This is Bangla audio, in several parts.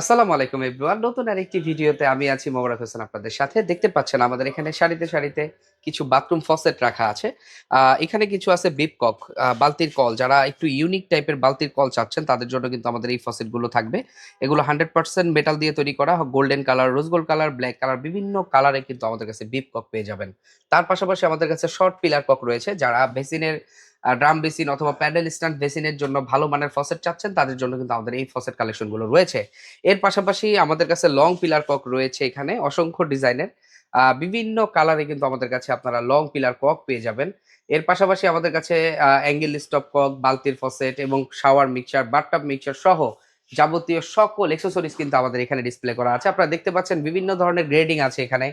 আসসালামু আলাইকুম এভরিওয়ান নতুন আরেকটি ভিডিওতে আমি আছি মোবারক হোসেন আপনাদের সাথে। দেখতে পাচ্ছেন আমাদের এখানে সারিতে সারিতে কিছু বাথরুম ফসেট রাখা আছে। এখানে কিছু আছে বিপকক বালতির কল। যারা একটু ইউনিক টাইপের বালতির কল চাচ্ছেন, তাদের জন্য কিন্তু আমাদের এই ফসেটগুলো থাকবে। এগুলো হান্ড্রেড পার্সেন্ট মেটাল দিয়ে তৈরি করা। Golden colour rose gold colour black colour বিভিন্ন কালারে কিন্তু আমাদের কাছে বিপকক পেয়ে যাবেন। তার পাশাপাশি আমাদের কাছে শর্ট পিলার কক রয়েছে। যারা বেসিনের ড্রাম বেসিন অথবা প্যাডেল স্ট্যান্ড বেসিনের জন্য ভালো মানের ফসেট চাচ্ছেন, তাদের জন্য কিন্তু আমাদের এই ফসেট কালেকশনগুলো রয়েছে। এর পাশাপাশি আমাদের কাছে লং পিলার কক রয়েছে এখানে, অসংখ্য ডিজাইনের বিভিন্ন কালারে কিন্তু আমাদের কাছে আপনারা লং পিলার কক পেয়ে যাবেন। এর পাশাপাশি আমাদের কাছে অ্যাঙ্গেল স্টপ কক, বালতির ফসেট এবং শাওয়ার মিক্সচার বাথটাব মিক্সার সহ যাবতীয় সকল এক্সেসরিজ কিন্তু আমাদের এখানে ডিসপ্লে করা আছে। আপনারা দেখতে পাচ্ছেন বিভিন্ন ধরনের গ্রেডিং আছে এখানে।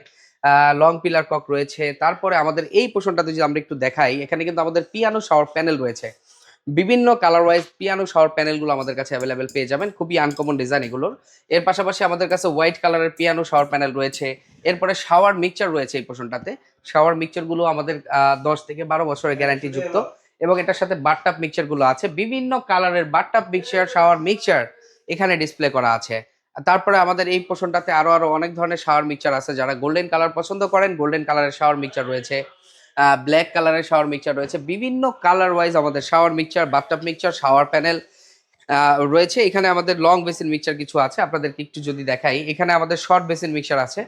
লং পিলার কক রয়েছে। তারপরে আমাদের এই পোর্শনটাতে যদি আমরা একটু দেখাই, এখানে কিন্তু আমাদের পিয়ানো শাওয়ার প্যানেল রয়েছে। বিভিন্ন কালার ওয়াইজ পিয়ানো শাওয়ার প্যানেলগুলো আমাদের কাছে অ্যাভেলেবেল পেয়ে যাবেন, খুবই আনকমন ডিজাইন এগুলোর। এর পাশাপাশি আমাদের কাছে হোয়াইট কালারের পিয়ানো শাওয়ার প্যানেল রয়েছে। এরপরে শাওয়ার মিক্সচার রয়েছে এই পোর্শনটাতে শাওয়ার মিক্সচারগুলো আমাদের দশ থেকে বারো বছরের গ্যারান্টি যুক্ত। এবং এটার সাথে বাটটাপ মিক্সচারগুলো আছে। বিভিন্ন কালারের বাটটাপ মিক্সচার শাওয়ার মিক্সচার এখানে ডিসপ্লে করা আছে। তারপরে আমাদের এই পোষণটাতে আরও আরও অনেক ধরনের শাওয়ার মিক্সচার আছে যারা গোল্ডেন কালার পছন্দ করেন গোল্ডেন কালারের শাওয়ার মিক্সচার রয়েছে ব্ল্যাক কালারের শাওয়ার মিক্সচার রয়েছে, বিভিন্ন কালার ওয়াইজ আমাদের shower mixture bathtub mixture shower panel রয়েছে। এখানে আমাদের লং বেসিন মিক্সচার কিছু আছে, আপনাদেরকে একটু যদি দেখাই। এখানে আমাদের শর্ট বেসিন মিক্সচার আছে।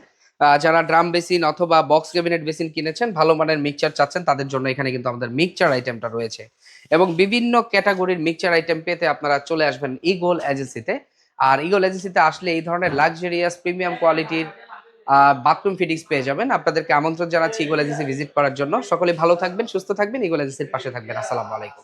যারা ড্রাম বেসিন অথবা বক্স ক্যাবিনেট বেসিন কিনেছেন, ভালো মানের মিক্সচার চাচ্ছেন, তাদের জন্য এখানে কিন্তু আমাদের মিক্সচার আইটেমটা রয়েছে। এবং বিভিন্ন ক্যাটাগরির মিক্সচার আইটেম পেতে আপনারা চলে আসবেন ইগোল এজেন্সিতে আর ইগোল এজেন্সিতে আসলে এই ধরনের লাক্সারিয়াস প্রিমিয়াম কোয়ালিটির বাথরুম ফিটিংস পেয়ে যাবেন। আপনাদেরকে আমন্ত্রণ জানাচ্ছি ইগো এজেন্সি ভিজিট করার জন্য। সকলে ভালো থাকবেন, সুস্থ থাকবেন ইগোল এজেন্সির পাশে থাকবেন। আসসালামু আলাইকুম।